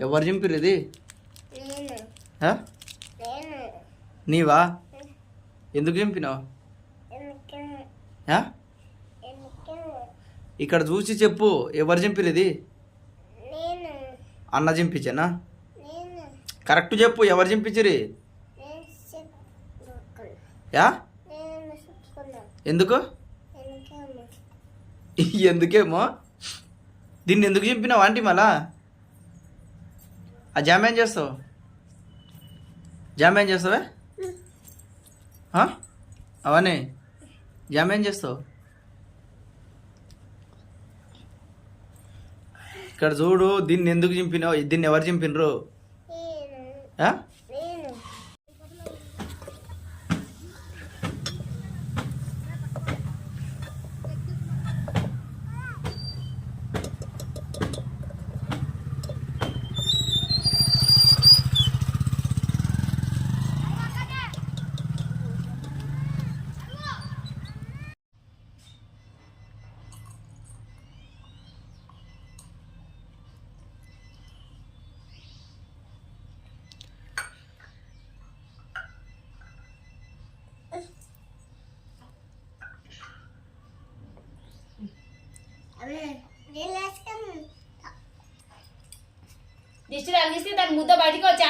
ఎవరు చింపిరు ఇది? నేను. ఆ? నేను. నీవా? ఎందుకు చింపినావు? ఎందుకు? ఆ? ఎందుకు? ఇక్కడ చూసి చెప్పు ఎవరు చింపిరు ఇది? నేను. అన్న చింపించానా? నేను. కరెక్ట్ చెప్పు ఎవరు చింపించిరి యా? ఎందుకు? ఎందుకేమో. ఎందుకేమో? దీన్ని ఎందుకు చింపినావు ఆంటీ మళ్ళా? ఆ జామ్ ఏం చేస్తావు? జామ్ ఏం చేస్తావే? అవనే జామ్ ఏం చేస్తావు? ఇక్కడ చూడు దీన్ని ఎందుకు చింపినావు? దీన్ని ఎవరు చింపినరు? దిష్టి తగిలిస్తే దాని ముద్ద బయటికి వచ్చి